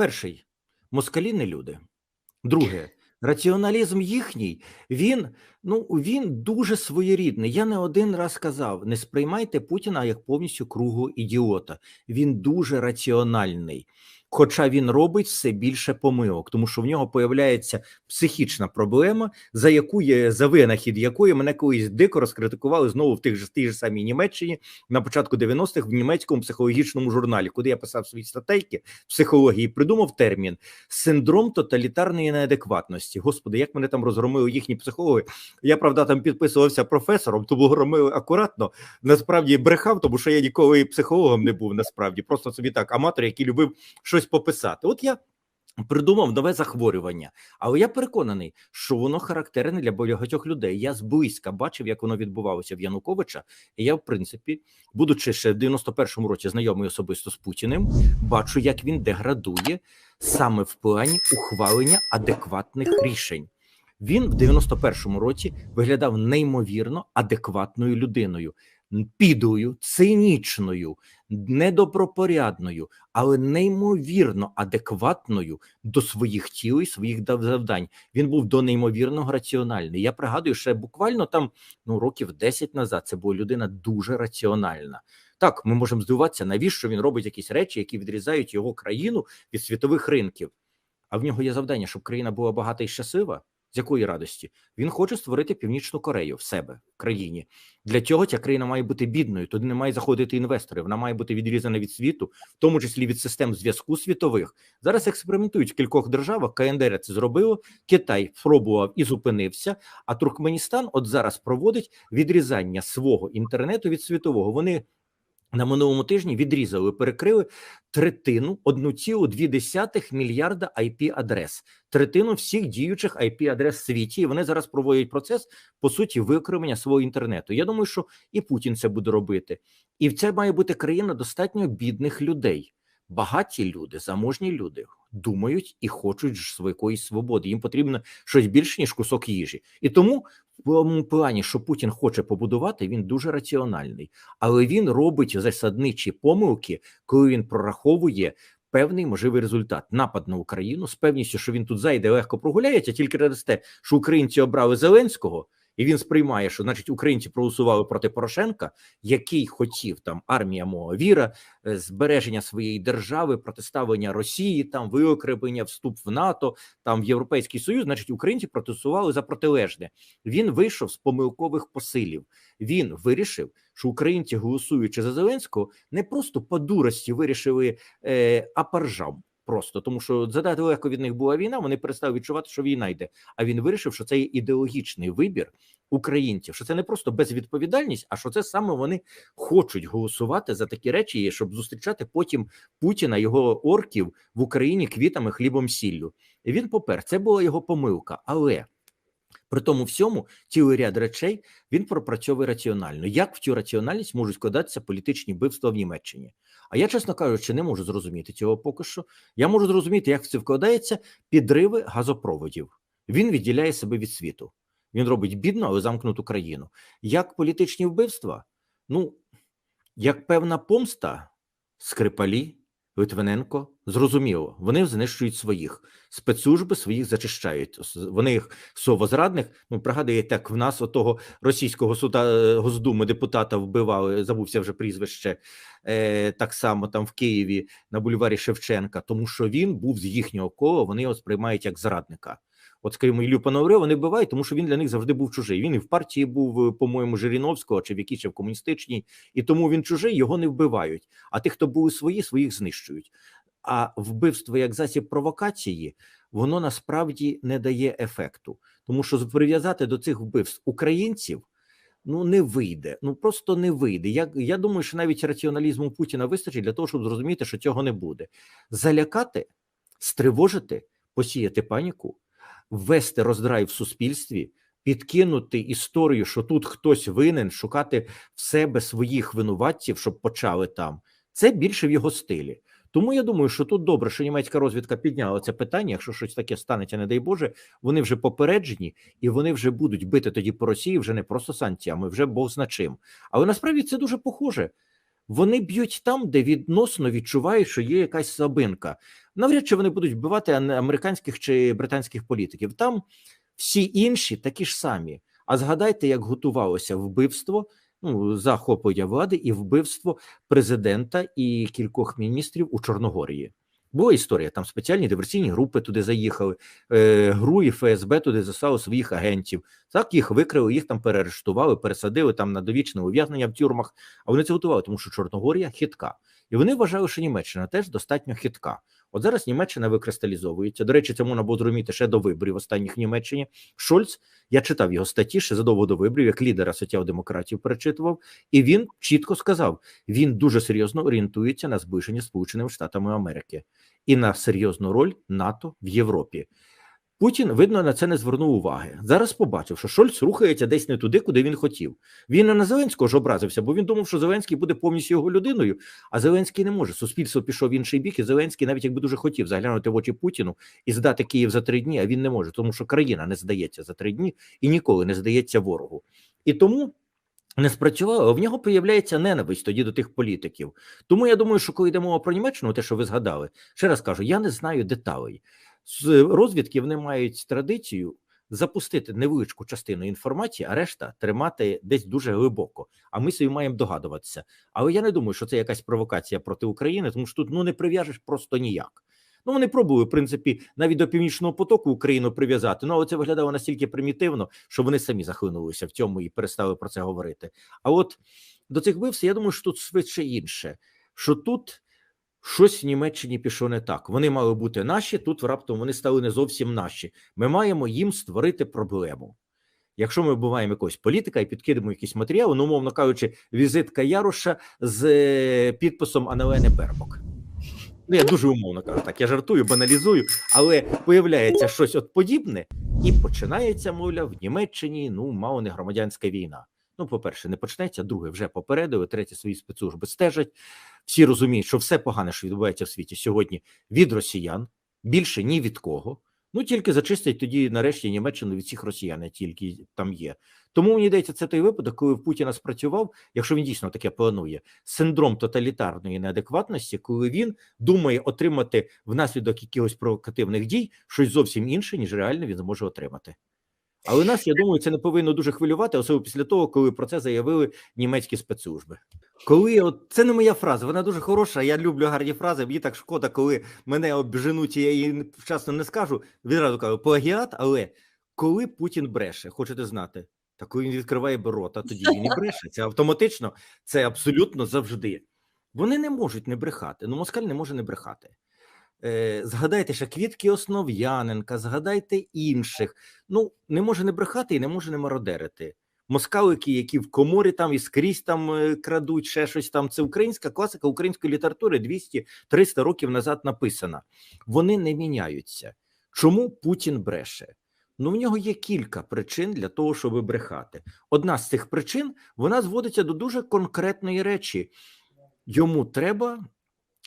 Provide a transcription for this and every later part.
Перший москалі не люди. Друге, раціоналізм їхній, він ну він дуже своєрідний. Я не один раз казав: не сприймайте Путіна як повністю кругу ідіота. Він дуже раціональний. Хоча він робить все більше помилок, тому що в нього появляється психічна проблема, за яку є за винахід якої мене колись дико розкритикували знову в тих же тій ж самій Німеччині на початку 90-х в німецькому психологічному журналі, куди я писав свої статейки психології, придумав термін синдром тоталітарної неадекватності. Господи, як мене там розгромили їхні психологи. Я правда там підписувався професором, тому громили акуратно. Насправді брехав, тому що я ніколи психологом не був. Насправді, просто собі так аматор, який любив щось пописати. От я. Придумав нове захворювання, але я переконаний, що воно характерне для багатьох людей. Я зблизька бачив, як воно відбувалося в Януковича, і я, в принципі, будучи ще в 91-му році знайомий особисто з Путіним, бачу, як він деградує саме в плані ухвалення адекватних рішень. Він в 91-му році виглядав неймовірно адекватною людиною, підою, цинічною, недобропорядною, але неймовірно адекватною до своїх тіл і своїх завдань. Він був до неймовірного раціональний. Я пригадую, що буквально там ну років 10 назад це була людина дуже раціональна. Так, ми можемо здивуватися, навіщо він робить якісь речі, які відрізають його країну від світових ринків. А в нього є завдання, щоб країна була багата і щаслива. З якої радості він хоче створити північну Корею в себе в країні. Для цього ця країна має бути бідною. Туди не має заходити інвестори. Вона має бути відрізана від світу, в тому числі від систем зв'язку світових. Зараз експериментують в кількох державах. КНДР це зробило. Китай спробував і зупинився. А Туркменістан от зараз проводить відрізання свого інтернету від світового. Вони на минулому тижні відрізали, перекрили третину 1,2 мільярда IP адрес, третину всіх діючих IP адрес в світі. І вони зараз проводять процес по суті викривлення свого інтернету. Я думаю, що і Путін це буде робити, і це має бути країна достатньо бідних людей. Багаті люди, заможні люди думають і хочуть своєї свободи. Їм потрібно щось більше ніж кусок їжі, і тому в плані, що Путін хоче побудувати, він дуже раціональний, але він робить засадничі помилки, коли він прораховує. Певний можливий результат напад на Україну з певністю, що він тут зайде легко прогуляється, тільки через те, що українці обрали Зеленського і він сприймає, що значить українці проголосували проти Порошенка, який хотів там армія мого віра, е, збереження своєї держави, протиставлення Росії, там виокреплення, вступ в НАТО, там в Європейський Союз. Значить, українці протестували за протилежне. Він вийшов з помилкових посилів. Він вирішив, що українці, голосуючи за Зеленського, не просто по дурості вирішили е, а паржам просто тому, що задати легко від них була війна. Вони перестали відчувати, що війна йде. А він вирішив, що це є ідеологічний вибір українців, що це не просто безвідповідальність, а що це саме вони хочуть голосувати за такі речі, щоб зустрічати потім Путіна його орків в Україні квітами, хлібом, сіллю. І Він попер це була його помилка, але. При тому всьому цілий ряд речей він пропрацьовує раціонально. Як в цю раціональність можуть складатися політичні вбивства в Німеччині? А я, чесно кажучи, не можу зрозуміти цього поки що. Я можу зрозуміти, як це вкладається підриви газопроводів. Він відділяє себе від світу. Він робить бідну, але замкнуту країну. Як політичні вбивства? Ну, як певна помста, скрипалі, Литвиненко зрозуміло, вони знищують своїх спецслужби своїх зачищають. Вони їх совозрадних. Ну пригадуєте, як в нас отого російського суда е, Госдуми депутата вбивали. Забувся вже прізвище е, так само там в Києві на бульварі Шевченка, тому що він був з їхнього кола. Вони його сприймають як зрадника. От, скажімо, Іллю Пономарьова вони вбивають, тому що він для них завжди був чужий. Він і в партії був, е, по-моєму, Жириновського чи в якій ще в комуністичній, і тому він чужий, його не вбивають. А тих, хто були свої, своїх знищують. А вбивство як засіб провокації, воно насправді не дає ефекту, тому що прив'язати до цих вбивств українців. Ну, не вийде, ну просто не вийде. Я я думаю, що навіть раціоналізму Путіна вистачить для того, щоб зрозуміти, що цього не буде. Залякати, стривожити, посіяти паніку, ввести роздрай в суспільстві, підкинути історію, що тут хтось винен, шукати в себе своїх винуватців, щоб почали там. Це більше в його стилі. Тому я думаю, що тут добре, що німецька розвідка підняла це питання. Якщо щось таке станеться, не дай Боже, вони вже попереджені і вони вже будуть бити тоді по Росії вже не просто санкціями, вже Бог зна чим. Але насправді це дуже похоже. Вони б'ють там, де відносно відчувають, що є якась слабинка. Навряд чи вони будуть вбивати американських чи британських політиків. Там всі інші такі ж самі. А згадайте, як готувалося вбивство ну, захоплення влади і вбивство президента і кількох міністрів у Чорногорії. Була історія, там спеціальні диверсійні групи туди заїхали, е, ГРУ і ФСБ туди заслали своїх агентів. Так їх викрили, їх там переарештували, пересадили там на довічне ув'язнення в тюрмах. А вони це готували, тому що Чорногорія хитка. І вони вважали, що Німеччина теж достатньо хитка. От зараз Німеччина викристалізовується. До речі, це можна було зрозуміти ще до виборів останніх в Німеччині. Шольц, я читав його статті ще задовго до виборів, як лідера соціал-демократів перечитував, і він чітко сказав: він дуже серйозно орієнтується на зближення Сполученими Штатами Америки і на серйозну роль НАТО в Європі. Путін, видно, на це не звернув уваги. Зараз побачив, що Шольц рухається десь не туди, куди він хотів. Він не на Зеленського ж образився, бо він думав, що Зеленський буде повністю його людиною, а Зеленський не може. Суспільство пішов в інший бік, і Зеленський, навіть якби дуже хотів заглянути в очі Путіну і здати Київ за три дні, а він не може, тому що країна не здається за три дні і ніколи не здається ворогу. І тому. Не спрацювало, в нього появляється ненависть тоді до тих політиків. Тому я думаю, що коли йде мова про Німеччину, те, що ви згадали, ще раз кажу, я не знаю деталей розвідки вони мають традицію запустити невеличку частину інформації, а решта тримати десь дуже глибоко. А ми собі маємо догадуватися. Але я не думаю, що це якась провокація проти України, тому що тут ну не прив'яжеш просто ніяк. Ну, вони пробували, в принципі, навіть до північного потоку Україну прив'язати. Ну, але це виглядало настільки примітивно, що вони самі захлинулися в цьому і перестали про це говорити. А от до цих вбивств, я думаю, що тут швидше інше, що тут Щось в Німеччині пішло не так. Вони мали бути наші, тут раптом вони стали не зовсім наші. Ми маємо їм створити проблему. Якщо ми вбиваємо якогось політика і підкидемо якісь матеріали, ну, умовно кажучи, візитка Яруша з е, підписом Анелени Бербок. Ну, я дуже умовно кажу, так я жартую, баналізую, але появляється щось от подібне, і починається, мовляв, в Німеччині ну, мало не громадянська війна. Ну, по-перше, не почнеться, друге, вже попередили, третє, свої спецслужби стежать. Всі розуміють, що все погане, що відбувається в світі сьогодні від росіян, більше ні від кого. Ну тільки зачистять тоді, нарешті, Німеччину від всіх росіян, тільки там є. Тому мені здається, це той випадок, коли в Путіна спрацював, якщо він дійсно таке планує, синдром тоталітарної неадекватності, коли він думає отримати внаслідок якихось провокативних дій щось зовсім інше, ніж реально він зможе отримати. Але нас, я думаю, це не повинно дуже хвилювати, особливо після того, коли про це заявили німецькі спецслужби. Коли от це не моя фраза, вона дуже хороша. Я люблю гарні фрази. Мені так шкода, коли мене обженуть, і я її вчасно не скажу. Відразу кажу плагіат, але коли Путін бреше, хочете знати, та коли він відкриває рота, тоді він і бреше. Це автоматично, це абсолютно завжди. Вони не можуть не брехати. Ну, москаль не може не брехати. Е, Згадайте ще Квітки Основ'яненка, згадайте інших. Ну не може не брехати і не може не мародерити. Москалики, які в коморі там і скрізь там е, крадуть ще щось там. Це українська класика української літератури 200-300 років назад написана. Вони не міняються. Чому Путін бреше? Ну, в нього є кілька причин для того, щоб брехати. Одна з цих причин вона зводиться до дуже конкретної речі. Йому треба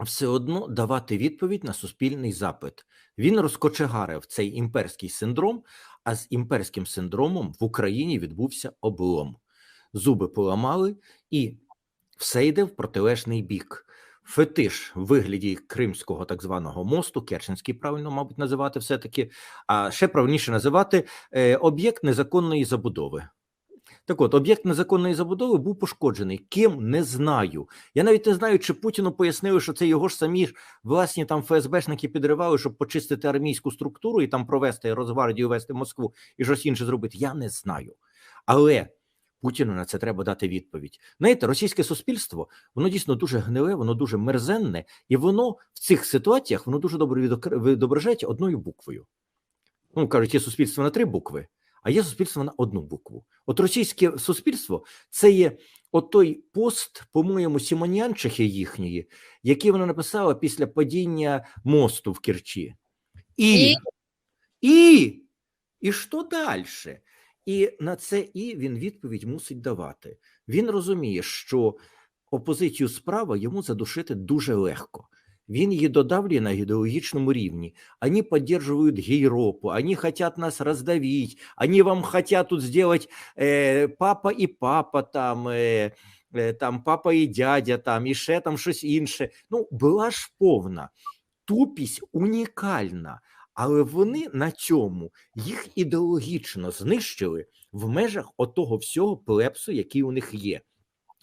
все одно давати відповідь на суспільний запит. Він розкочегарив цей імперський синдром, а з імперським синдромом в Україні відбувся облом. Зуби поламали, і все йде в протилежний бік. Фетиш в вигляді Кримського так званого мосту, Керченський правильно, мабуть, називати все-таки, а ще правильніше називати е, об'єкт незаконної забудови. Так от, об'єкт незаконної забудови був пошкоджений. Ким не знаю. Я навіть не знаю, чи Путіну пояснили, що це його ж самі ж власні там ФСБшники підривали, щоб почистити армійську структуру і там провести Росгвардію, вести Москву і щось інше зробити. Я не знаю. Але Путіну на це треба дати відповідь. Знаєте, російське суспільство, воно дійсно дуже гниле, воно дуже мерзенне, і воно в цих ситуаціях воно дуже добре відображається одною буквою. Ну, кажуть, є суспільство на три букви а є суспільство на одну букву. От російське суспільство це є отой пост, по-моєму, Сімонянчихи їхньої, який вона написала після падіння мосту в Керчі. І, і, і що далі? І на це і він відповідь мусить давати. Він розуміє, що опозицію справа йому задушити дуже легко. Він її додавлює на ідеологічному рівні. Они поддерживают Гейропу, они хотят нас раздавить, они вам хотят тут сделать э, папа и папа там, э, там папа і дядя, там і ще там щось інше. Ну, була ж повна тупість унікальна, але вони на цьому їх ідеологічно знищили в межах отого всього плепсу, який у них є.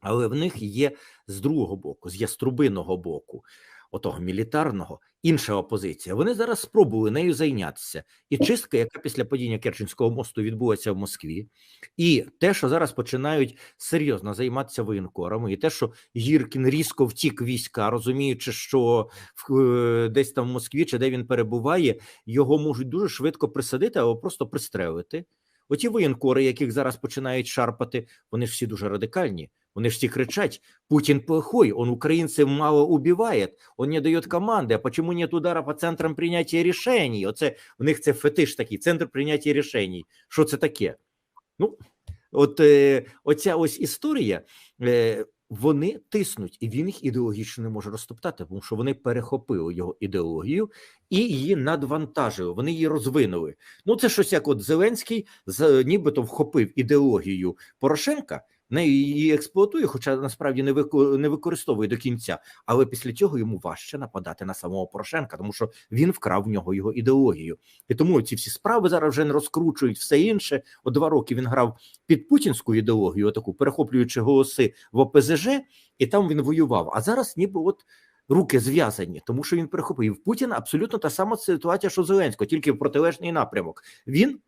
Але в них є з другого боку, з яструбиного боку, отого мілітарного, інша опозиція. Вони зараз спробували нею зайнятися. І чистка, яка після падіння Керченського мосту відбулася в Москві, і те, що зараз починають серйозно займатися воєнкорами, і те, що Гіркін різко втік війська, розуміючи, що в, е, десь там в Москві чи де він перебуває, його можуть дуже швидко присадити або просто пристрелити. Оті воєнкори, яких зараз починають шарпати, вони ж всі дуже радикальні. Вони ж всі кричать: Путін плохой, он українців мало убивает, он не дає команди, а почему нет удара по центрам прийняття рішень? Оце в них це фетиш такий, центр прийняття рішень. Що це таке? Ну, от е, оця ось історія, е, вони тиснуть, і він їх ідеологічно не може розтоптати, тому що вони перехопили його ідеологію і її надвантажили. Вони її розвинули. Ну, це щось як от Зеленський з нібито вхопив ідеологію Порошенка не її експлуатує, хоча насправді не не використовує до кінця. Але після цього йому важче нападати на самого Порошенка, тому що він вкрав в нього його ідеологію. І тому ці всі справи зараз вже не розкручують все інше. О два роки він грав під путінську ідеологію, таку перехоплюючи голоси в ОПЗЖ, і там він воював. А зараз ніби от. Руки зв'язані, тому що він перехопив В Путіна абсолютно та сама ситуація, що Зеленського, тільки в протилежний напрямок. Він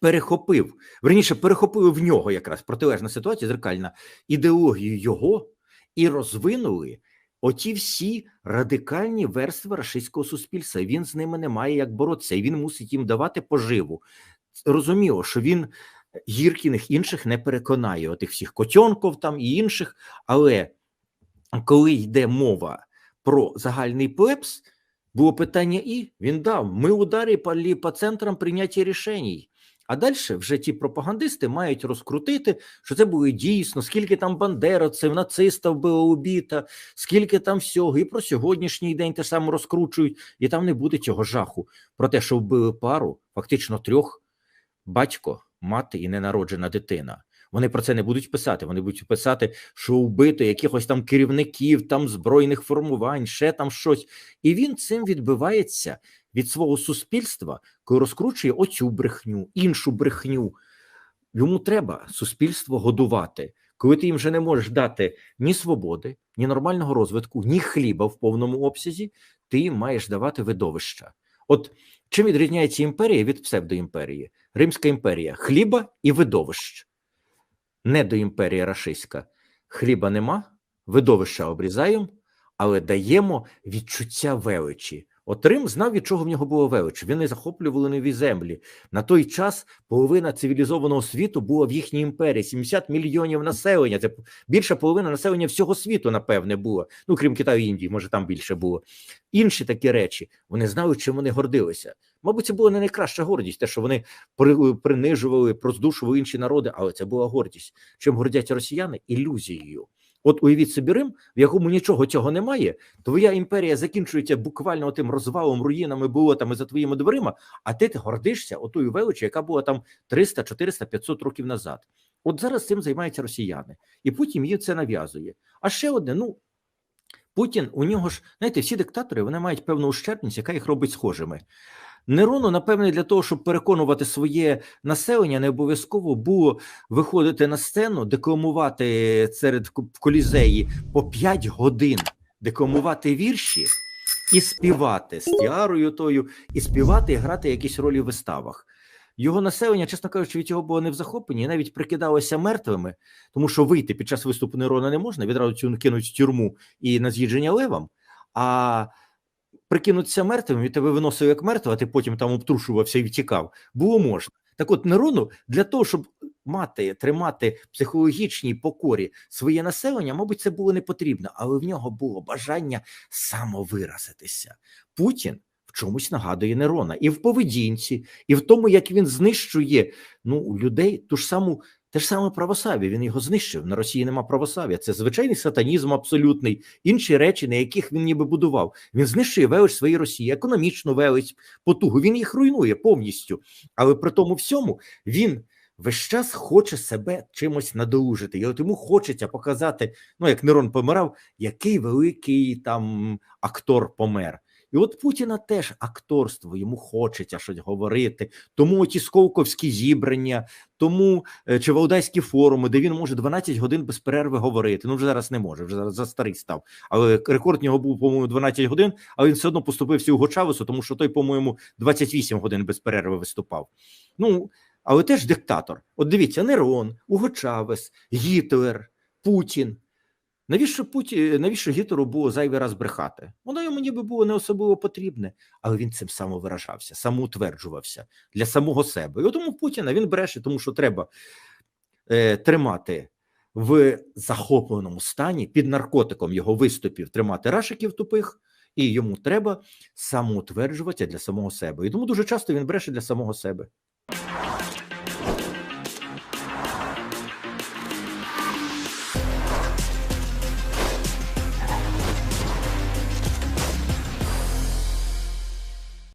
перехопив, верніше перехопили в нього якраз протилежна ситуація, зеркальна ідеологію його і розвинули оті всі радикальні верстви рашистського суспільства. Він з ними не має як боротися, і він мусить їм давати поживу. Розуміло, що він гіркіних інших не переконає, отих всіх Котьонков там і інших, але коли йде мова про загальний плебс, було питання і він дав: ми ударі по центрам прийняття рішень. А далі вже ті пропагандисти мають розкрутити, що це було дійсно, скільки там бандеровців, нацистів було убіто, скільки там всього, і про сьогоднішній день те саме розкручують, і там не буде цього жаху. Про те, що вбили пару, фактично трьох батько, мати і ненароджена дитина. Вони про це не будуть писати. Вони будуть писати, що вбито якихось там керівників, там збройних формувань, ще там щось. І він цим відбивається від свого суспільства, коли розкручує оцю брехню, іншу брехню. Йому треба суспільство годувати. Коли ти їм вже не можеш дати ні свободи, ні нормального розвитку, ні хліба в повному обсязі, ти їм маєш давати видовища. От чим відрізняється імперія від псевдоімперії? Римська імперія хліба і видовищ. Недоімперія рашистська. Хліба нема, видовища обрізаємо, але даємо відчуття величі. От Рим знав, від чого в нього було велич. Вони захоплювали нові землі. На той час половина цивілізованого світу була в їхній імперії. 70 мільйонів населення. Це більша половина населення всього світу, напевне, було. Ну, крім Китаю і Індії, може там більше було. Інші такі речі. Вони знали, чим вони гордилися. Мабуть, це була не найкраща гордість, те, що вони принижували, проздушували інші народи, але це була гордість. Чим гордяться росіяни? Ілюзією. От уявіть собі Рим, в якому нічого цього немає. Твоя імперія закінчується буквально тим розвалом, руїнами, болотами за твоїми дверима, а ти, гордишся отою величі, яка була там 300, 400, 500 років назад. От зараз цим займаються росіяни, і Путін їм це нав'язує. А ще одне: ну Путін, у нього ж, знаєте, всі диктатори вони мають певну ущербність, яка їх робить схожими. Нерону, напевне, для того, щоб переконувати своє населення, не обов'язково було виходити на сцену, декламувати серед в колізеї по 5 годин, декламувати вірші і співати з тіарою тою, і співати, і грати якісь ролі в виставах. Його населення, чесно кажучи, від цього було не в захопленні, навіть прикидалося мертвими, тому що вийти під час виступу Нерона не можна, відразу цю кинуть в тюрму і на з'їдження левам. А прикинутися мертвим, і тебе виносив як мертвого, а ти потім там обтрушувався і втікав. Було можна. Так от Нерону для того, щоб мати, тримати психологічній покорі своє населення, мабуть, це було не потрібно, але в нього було бажання самовиразитися. Путін в чомусь нагадує Нерона і в поведінці, і в тому, як він знищує ну, людей ту ж саму. Те ж саме православ'я, він його знищив. На Росії нема православ'я. Це звичайний сатанізм абсолютний, інші речі, на яких він ніби будував. Він знищує велич своєї Росії, економічну велич, потугу. Він їх руйнує повністю. Але при тому всьому він весь час хоче себе чимось надолужити. І от йому хочеться показати, ну як Нерон помирав, який великий там актор помер. І от Путіна теж акторство, йому хочеться щось говорити. Тому ті сколковські зібрання, тому е, чи валдайські форуми, де він може 12 годин без перерви говорити. Ну вже зараз не може, вже зараз за старий став. Але рекорд нього був, по-моєму, 12 годин, але він все одно поступився у Гочавесу, тому що той, по-моєму, 28 годин без перерви виступав. Ну, але теж диктатор. От дивіться, Нерон, Уго Чавес, Гітлер, Путін. Навіщо Путі, навіщо Гітлеру було зайвий раз брехати? Воно йому ніби було не особливо потрібне, але він цим самовиражався, самоутверджувався для самого себе. І тому Путіна він бреше, тому що треба е, тримати в захопленому стані під наркотиком його виступів, тримати рашиків тупих, і йому треба самоутверджуватися для самого себе. І тому дуже часто він бреше для самого себе.